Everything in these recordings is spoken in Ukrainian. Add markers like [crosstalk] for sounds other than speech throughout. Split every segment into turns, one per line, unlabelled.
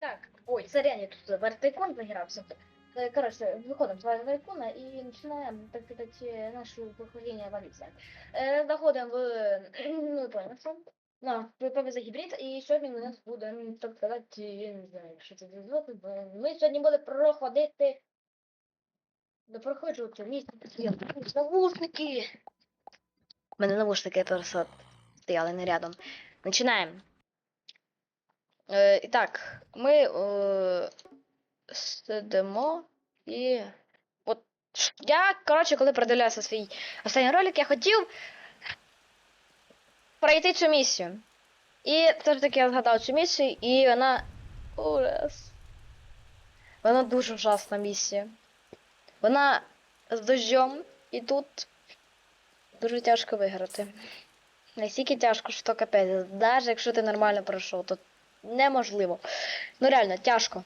Так, ой, сорян, я тут в Артайкон загирався. Э, Короче, выходим с Артайкона и начинаем, так сказать, э, наше прохождение эволюции. Э, Заходим в, ну, понял, что? На, ПВЗ гібрид, і сьогодні у нас буде, м, так сказати, я не знаю, що це за звук, бо ми сьогодні будемо проходити, не проходжувати місце пацієнта. Навушники! У мене навушники просто стояли не рядом. Починаємо. Е, і так, ми е, сидимо і. От я, коротше, коли продивлявся свій останній ролик, я хотів пройти цю місію. І все ж таки я згадав цю місію, і вона. Ужас. Вона дуже ужасна місія. Вона з дождем, і тут дуже тяжко виграти. Настільки тяжко, що капець. Навіть якщо ти нормально пройшов, то неможливо. Ну реально, тяжко.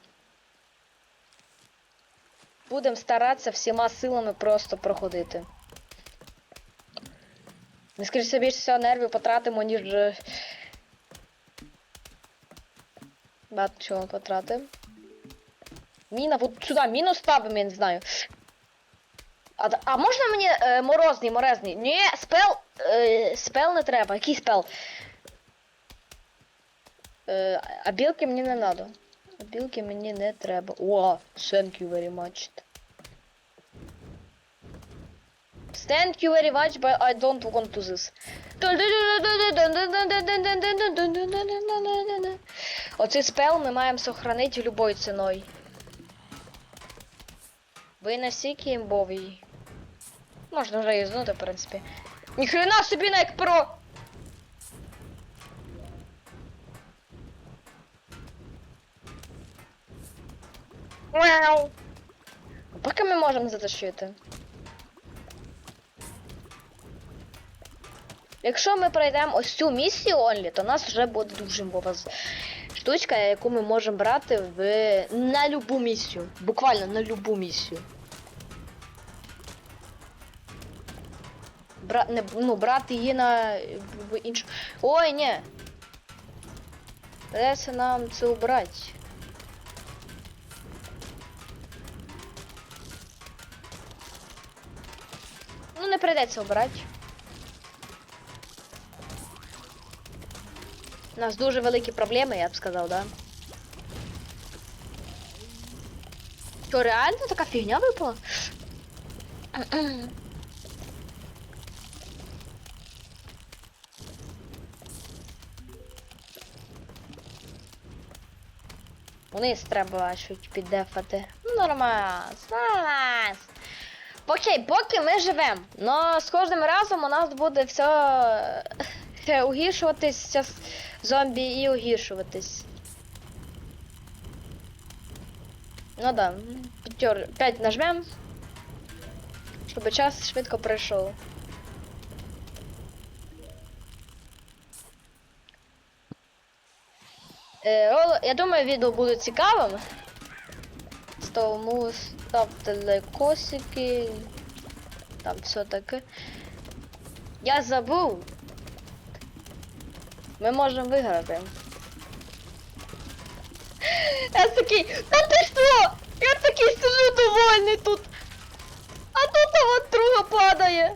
Будемо старатися всіма силами просто проходити. Ми, скоріше більше всього нервів потратимо, ніж. е, Багато чого потратимо. Міна, от сюди міну ставимо, я не знаю. А, а можна мені е, морозний, морозний? Ні, спел. Е, спел не треба. Який спел? Е, а білки мені не надо. А білки мені не треба. О, thank you very much. Thank you very much, but I don't want to this. Оцей спел ми маємо сохранити любою ціною. Ви настільки імбовий. Можна вже юзнути, в принципі. Ніхрена собі на як про! Мяу. Поки ми можемо затащити. Якщо ми пройдемо ось цю місію Онлі, то нас вже буде дуже мова штучка, яку ми можемо брати в на любу місію. Буквально на любу місію. Бра... Не... Ну, брати її на іншу. Ой, ні. Придеться нам це убрати. Ну, не прийдеться обирати. У нас дуже великі проблеми, я б сказав, да? Що, реально така фігня випала? Вниз треба чуть піддефати. Ну, нормально. Нас. Окей, поки ми живемо. Но з кожним разом у нас буде все е, угіршуватись час зомбі і угіршуватись. Ну да. П'ятер... П'ять нажмем. Щоб час швидко пройшов. Е, Я думаю, відео буде цікавим. Тому ставте лайкосики. Там все таке. Я забув. Ми можемо виграти. Я такий, та ти що? Я такий сижу довольний тут. А тут от друга падає.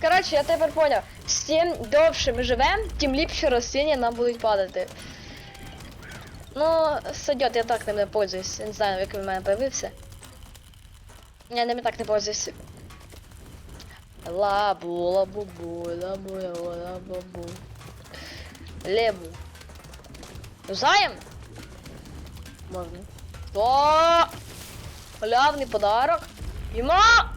Коротше, я тепер поняв. Чим довше ми живемо, тим ліпше рослини нам будуть падати. Ну, сойдет, я так ним пользуюсь. Не знаю, як він в мене появився. Я ними так не пользуюсь. Лабу, лабу-бу, лабу, лабу-бу. Лебу. Заєм? Можна. О! Халявний подарок. Іма!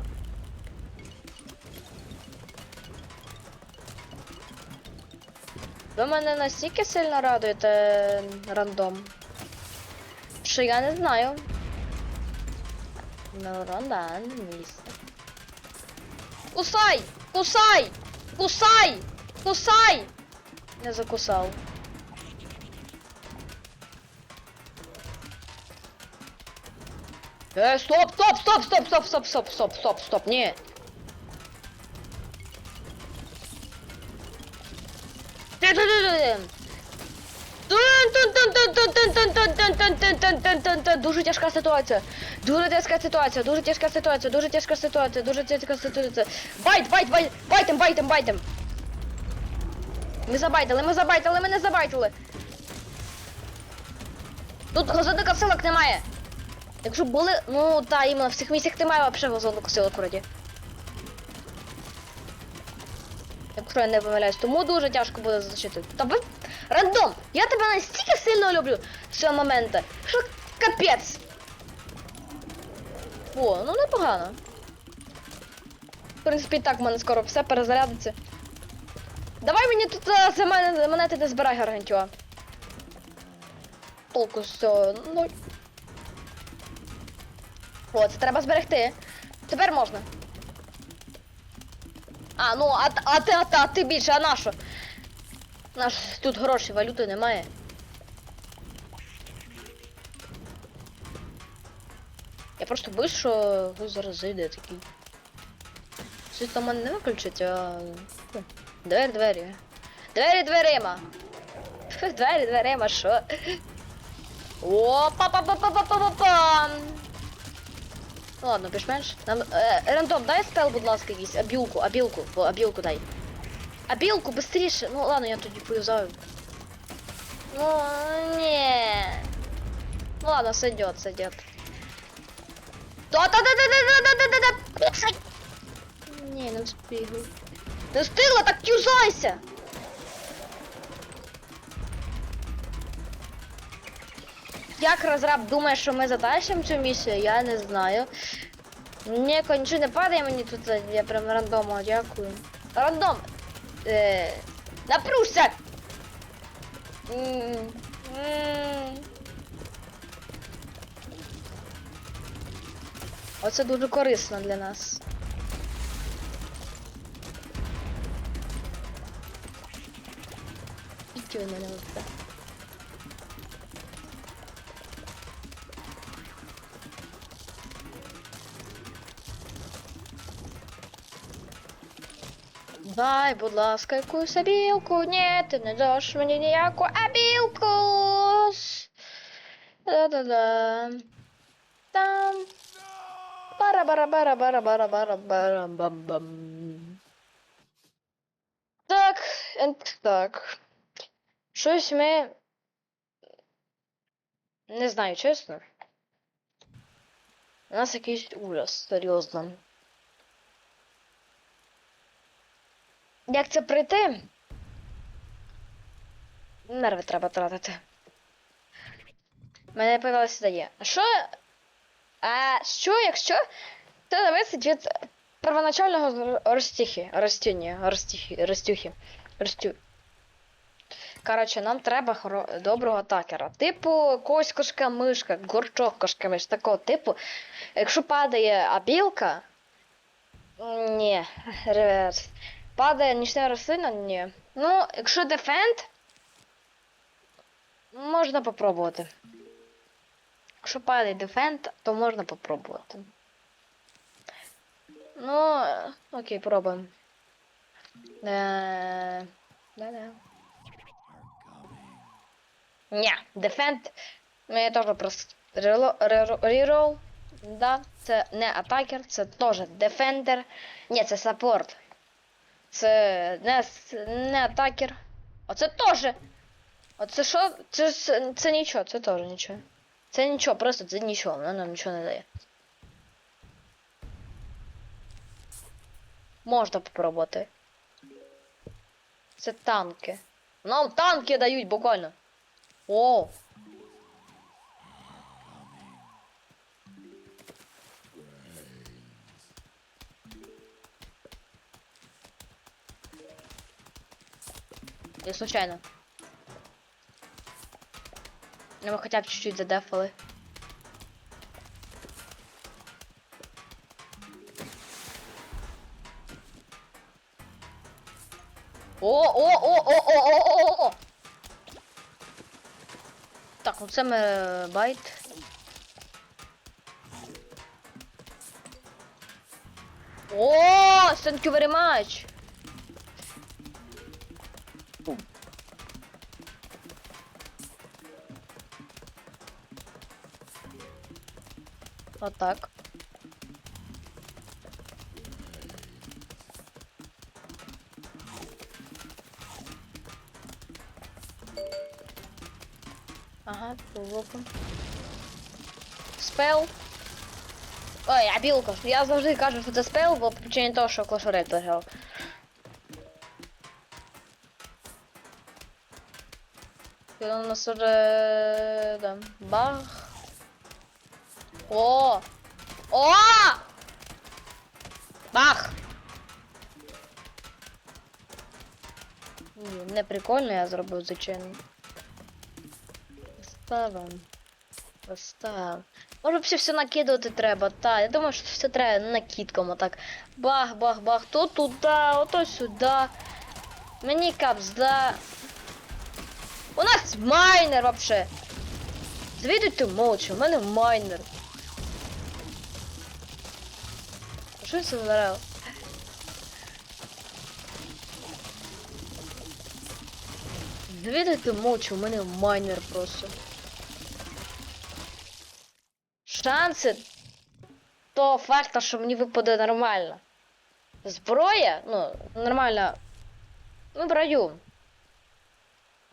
Ви мене настільки сильно радуєте рандом. Що я не знаю. Ну, рандом місце. Кусай! Кусай! Кусай! Кусай! Не закусав. Е, стоп, стоп, стоп, стоп, стоп, стоп, стоп, стоп, стоп, стоп, ні.
Дуже тяжка ситуація. Дуже тяжка ситуація, дуже тяжка ситуація, дуже тяжка ситуація, дуже тяжка ситуація. Байт, байт, байт, байтем, байтем, байтем. Ми забайтили, ми забайтили, ми не забайтили. Тут газонних косилок немає. Якщо були, ну та іменно в цих місцях немає взагалі газонних косилок вроді. Якщо я не помиляюсь, тому дуже тяжко буде зачити. Та ви рандом! Я тебе настільки сильно люблю з цього моменту, що капець. О, ну непогано. В принципі, так в мене скоро все перезарядиться. Давай мені тут за мене монети не збирай гаргантюа. Толку з цього. Ну. О, це треба зберегти. Тепер можна. А, ну, а, а, ти, а, ти- а ти більше, а на що? Наш тут грошей, валюти немає. Я просто боюсь, що ви зараз зайде такий. Там мене не виключить, а. ну, Двері, двері. Двері дверима. Двері [laughs] дверима, що? О, Ну ладно, більш-менш. Нам. Е, рандом, дай спел, будь ласка, якийсь. Абілку, абілку, абілку дай. Абілку, быстріше. Ну ладно, я тоді пов'язаю. Ну, не. Ну ладно, сойдет, сойдет. да да да да да да да да да Кушай! Не, не встигла. Не встигла, так юзайся! Як розраб думає, що ми затащимо цю місію, я не знаю. Ні, нічого не падає мені тут, я прям рандомо, дякую. Рандом! Е, напружся! Оце дуже корисно для нас. Ви мене оце. Дай, будь ласка, якусь абілку. Ні, ти не даш мені ніяку абілку. Да-да-да. Там. бара бара бара бара бара бара бара бам бам Так, так. Щось ми. Не знаю, чесно. У нас якийсь ужас, серйозно. Як це пройти? Нерви треба тратити. Мене появилася ідея. А що? А що, якщо це зависить від первоначального розтіхи, ростіння, розтіхи, ростюхи, ростю. Коротше, нам треба хоро... доброго атакера. Типу когось кошка мишка, горчок кошка миш, такого типу. Якщо падає абілка. Ні, реверс. Падає нічна рослина? Ні. Ну, якщо дефенд, можна попробувати. Якщо падає дефенд, то можна попробувати. Ну, е, окей, пробуємо. Е, Да-да. Ні, дефенд. Ну, я теж просто рерол. Да, це не атакер, це теж дефендер. Ні, це саппорт. Це не, не атакер. Оце теж. Оце що? Це, це, це нічого, це теж нічого. Це нічого, просто це нічого, воно нам нічого не дає. Можна попробувати. Це танки. Нам танки дають буквально. О! Я случайно. Ну, мы хотя бы чуть-чуть задефали. О, о, о, о, о, о, о, о! Так, ну це ми е, байт. О, thank you very much. Отак. Ага, полоку. Спел. Ой, а. Я завжди кажу, що це спел, бо причині того, що клашорет програв. І у нас уже... Да. Бах. О! О! Бах! Ні, не прикольно я зробив, звичайно. Поставим. Постав. Може все все накидувати треба, так. Я думаю, що все треба накидком отак. Бах, бах, бах. То туди, ото сюди. Мені капзда. У нас майнер вообще. Звідуйте мовчу, у мене майнер. Що це вибирав? Звідуйте мовчу, у мене майнер просто. Шанси того факта, що мені випаде нормально. Зброя, ну, нормально. Ну, браю.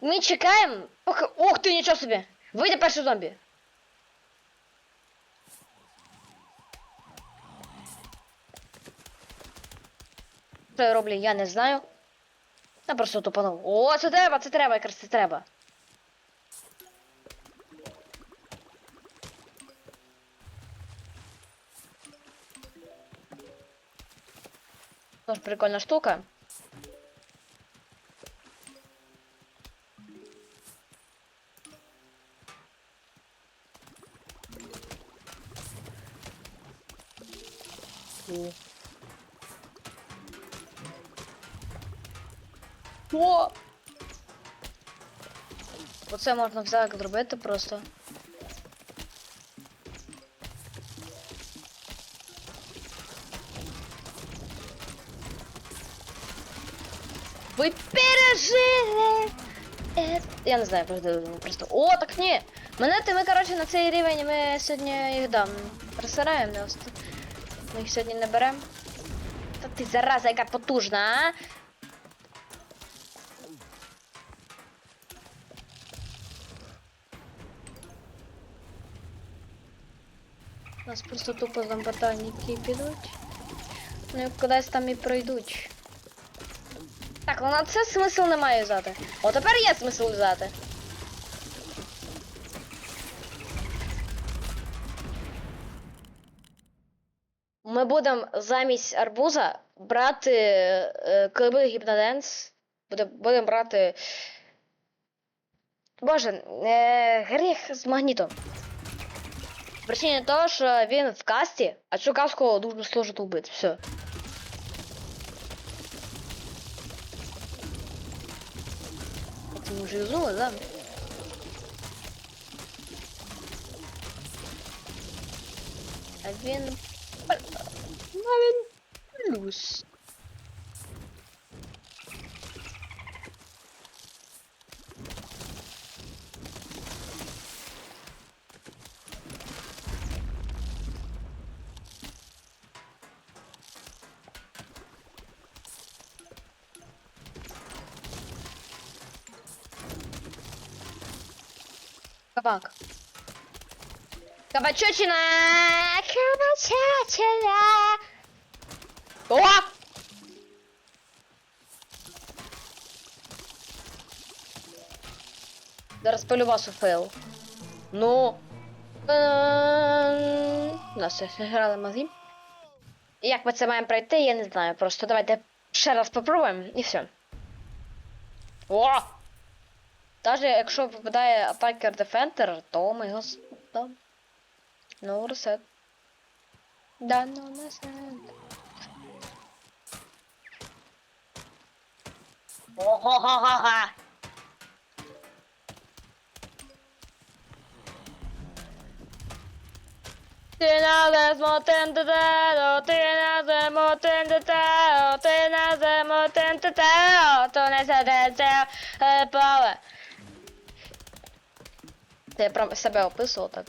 Ми чекаємо, поки. Ух ти, нічого собі! Вийде перший зомбі. Що я роблю, я не знаю. Я просто тупанув. О, це треба, це треба, якраз це треба. Тоже прикольна штука. О. О! Оце можна взяти зробити просто. Ви пережили! Е, Я не знаю, просто, просто. О, так ні! Монети ми, коротше, на цей рівень ми сьогодні їх дам. Ост- Ми їх сьогодні не беремо. Та ти зараза, яка потужна, а? У нас просто тупо зомботальники підуть. Ну і кудись там і пройдуть. Так, ну на це смисл немає взяти. О, тепер є смисл взяти. Ми будемо замість арбуза брати е, клиби гіпноденс. Будемо брати. Боже, е, гріх з магнітом. Причина того, що він в касті, а цю каску дуже сложно вбити. Все. Это мы уже юзнули, да? А він... А він плюс. Кабак. Кабачочина! Кабачочина! О! Зараз полю вас у фейл. Ну. Ем, нас грали мозги. Як ми це маємо пройти, я не знаю. Просто давайте ще раз попробуємо і все. О! Даже якщо випадає атакер дефендер, то ми його да. Ну, ресет. Да, ну ресет. Ого-го-го-го! Ти на змотен детео, ти на змотен детео, ти на змотен детео, то не задеться поле. Та я прям себе описував так.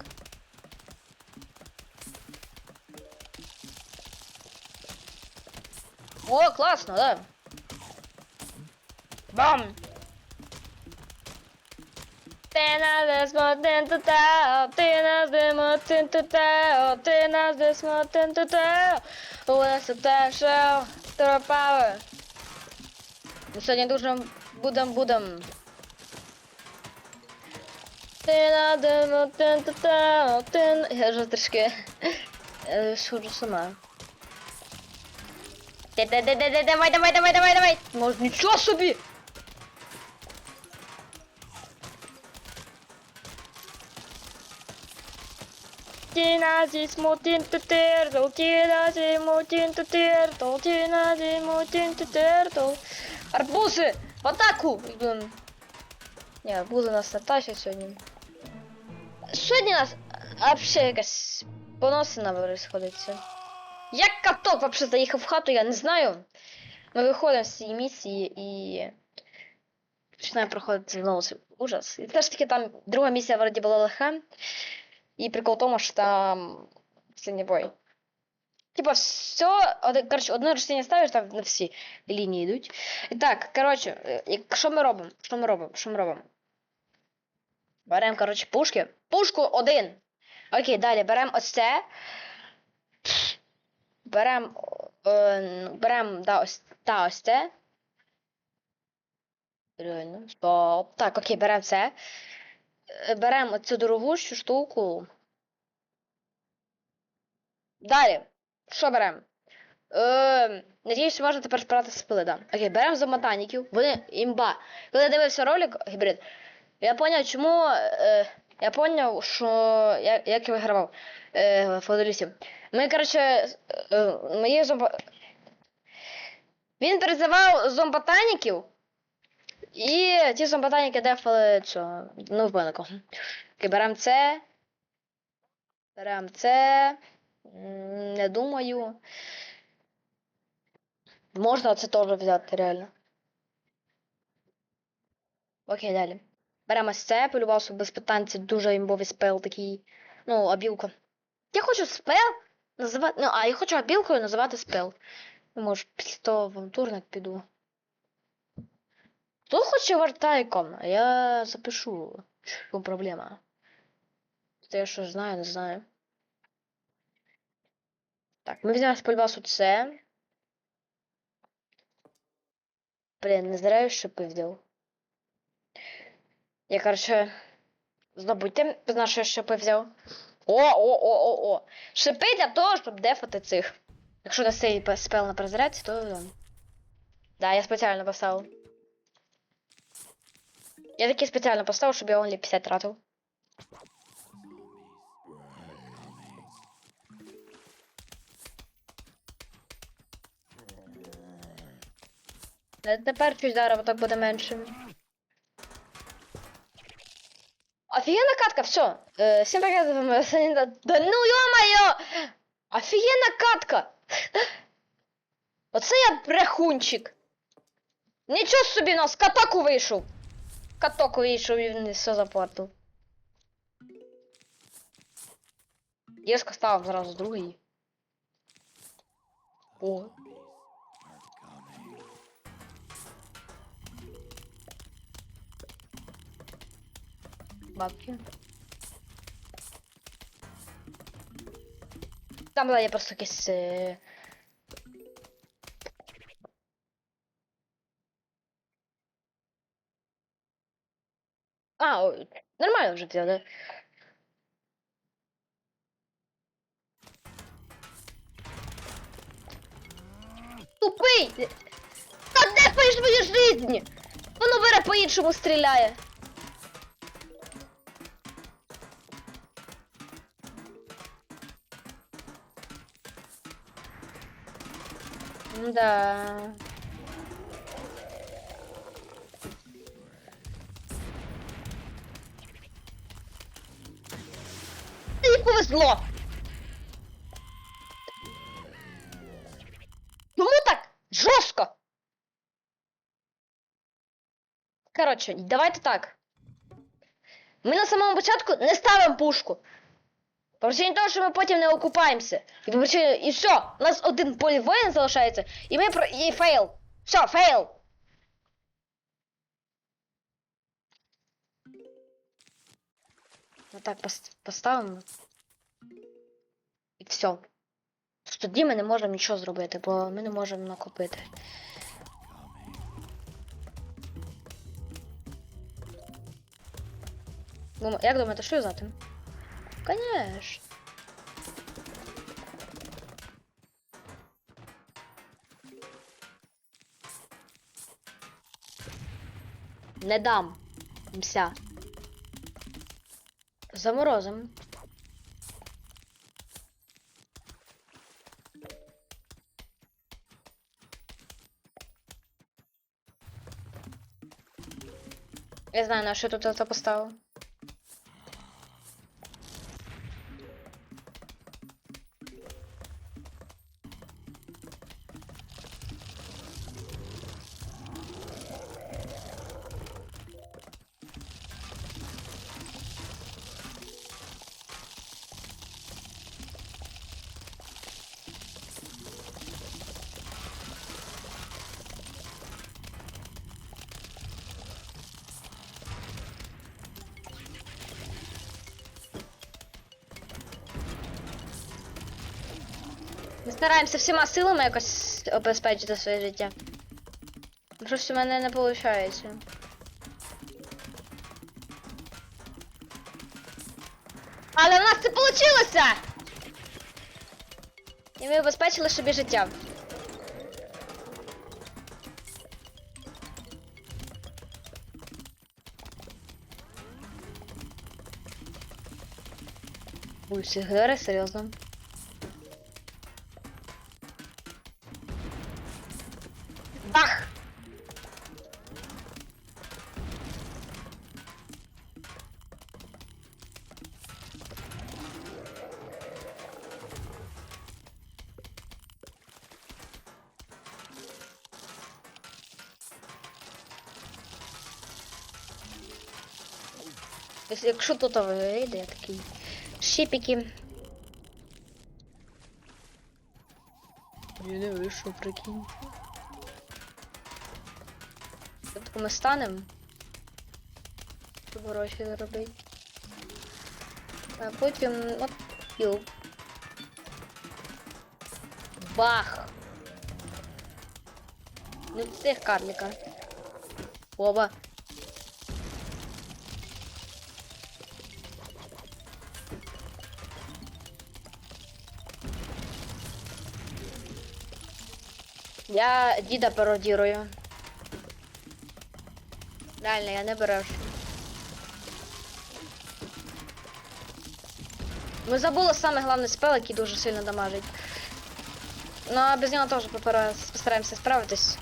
О, класно, да. Бам! Ти нас десмотин тута, ти нас демотин тута, ти нас десмотин тута. У нас тута шоу, торопаве. Ми ну, сьогодні дуже будем-будем будем. Ти на один один... Я вже трішки е, схожу сама. Давай, давай, давай, давай, давай. Може, нічого собі. Тінаді смотін тутердо, тінаді мотін тутердо, тінаді мотін тутердо. Арбузи, в атаку! Ем, Ні, арбузи нас не тащать сьогодні. Сьогодні нас вообще якась поносина происходиться. Як каток вообще заїхав в хату, я не знаю. Ми виходимо з цієї місії і починаємо проходити знову ужас. І все ж таки там друга місія вроді була легка. І прикол в тому, що там синій бой. Типа, все, коротше, одне ростіння ставиш, там на всі лінії йдуть. І так, коротше, е, що ми робимо? Що ми робимо? Що ми робимо? Беремо, коротше, пушки. Пушку один. Окей, далі беремо ось це. Беремо. Е, беремо, да, ось, та, ось це. Реально. Стоп. Так, окей, беремо це. Е, Беремо цю дорогущу штуку. Далі. Що беремо? Е, надіюсь, можна тепер збирати спили, да. Окей, беремо зомотаніків. Вони імба. Коли я дивився ролик гібрид, я поняв, чому. Е, я поняв, що. Я, як я вигравав е, в футболісті. Ми, коротше, е, мої зомбо... Він призивав зомботаніків, і ті зомботаніки дефали цього, ну, вбинку. Окей, беремо це. Беремо це. Не думаю. Можна це теж взяти, реально. Окей, далі. Беремо це, полюбався без питань, це дуже імбовий спел такий. Ну, обілка. Я хочу спел називати. Ну, а я хочу обілкою називати спел. Ну, може, після того в авантурник піду. Хто хоче вартайком? А я запишу. Чому проблема? Це я що знаю, не знаю. Так, ми взяли з полюбасу це. Блін, не зря я шипи взяв. Я, короче, забудьте, з нашої шипи взяв. О, о, о, о, о. Шипи для того, щоб дефати цих. Якщо на пе- спел на перезарядці, то. да. Я спеціально поставив. Я такий спеціально поставив, щоб я only 50 тратив. Е, Тепер чуть дерево так буде менше. Офігенна катка, все. Е, всім привіт, з вами. Да ну ё-моё! Офігенна катка! Оце я брехунчик. Нічого собі нас каток вийшов. Каток вийшов і він все запортив. Єска став зразу другий. О. Бабки. Там була я просто якесь. е, А, ой, нормально вже взяли. Тупий! Та де твої ж мої жизни? Воно бере по-іншому стріляє. Да. Тобі повезло. Чому так жорстко? Коротше, давайте так. Ми на самому початку не ставимо пушку. По причині того, що ми потім не окупаємося. І по причині, і все, у нас один полі воїн залишається, і ми про. і фейл. Все, фейл. Ну так, пос- поставимо. І все. Тоді ми не можемо нічого зробити, бо ми не можемо накопити. Як думаєте, що взяти? Конечно. Не дам. Мся. Заморозим. Я знаю, на що тут це поставив. Ми стараємося всіма силами якось обезпечити своє життя. Щось у мене не виходить. Але в нас це вийшло! І ми обезпечили собі життя. Ой, сигари, серйозно. Якщо- тут вийде, я такий щипики. Я не вийшов, прикинь. Тобто ми станемо. Щоб гроші заробити. А потім от піл. Бах! Не цих карлика. Оба. Я діда пародірую. Реально, я не береш. Ми забули саме головний спел, який дуже сильно дамажить. Ну, а без нього теж постараємося справитись.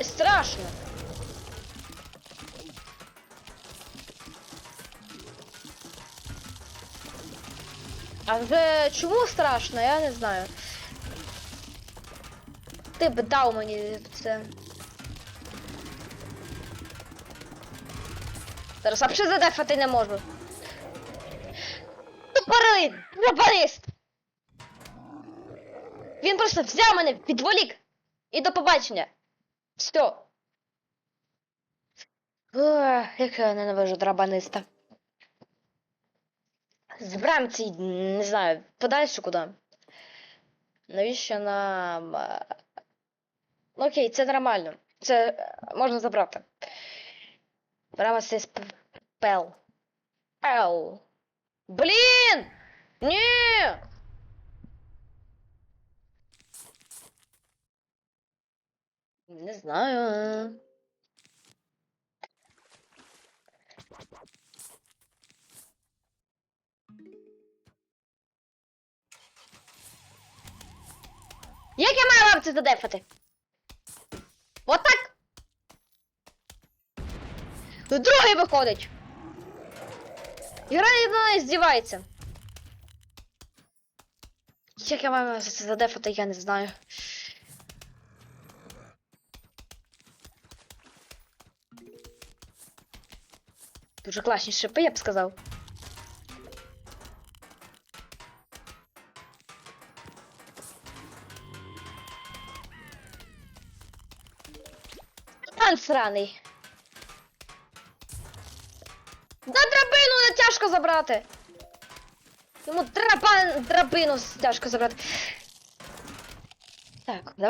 Страшно. А вже чому страшно, я не знаю. Ти б дав мені це. Зараз взагалі задефати не можу. Тупорилий! Тупорист! Він просто взяв мене, відволік! І до побачення! Все. Ох, як я ненавижу драбаниста. Збираємо ці, не знаю, подальше куди. Навіщо нам. е, Ну окей, це нормально. Це е, можна забрати. Беремо цей сп- пел. Пел. Блін! Ні! Не знаю. Як я маю лапці задефати? Отак. Тут другий виходить. Ігра на неї здівається. Як я маю це задефати, я не знаю. Дуже класні шипи, я б сказав. Сраний. Да драбину не тяжко забрати. Йому драбан, драбину тяжко забрати. Так, давай.